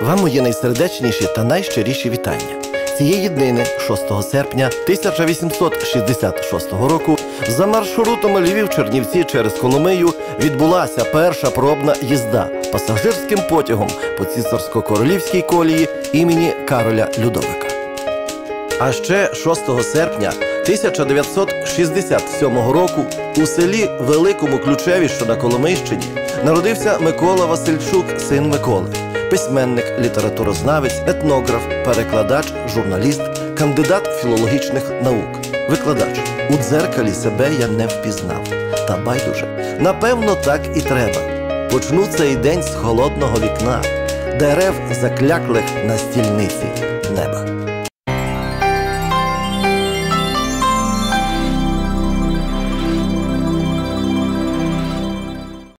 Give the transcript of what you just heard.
Вам мої найсердечніші та найщиріші вітання. Цієї днини, 6 серпня 1866 року, за маршрутом Львів-Чернівці через Коломию відбулася перша пробна їзда пасажирським потягом по цісарсько-королівській колії імені Кароля Людовика. А ще 6 серпня 1967 року у селі Великому Ключеві, що на Коломийщині, народився Микола Васильчук, син Миколи, письменник, літературознавець, етнограф, перекладач, журналіст, кандидат філологічних наук, викладач. У дзеркалі себе я не впізнав. Та байдуже, напевно, так і треба. Почну цей день з холодного вікна, дерев закляклих на стільниці неба.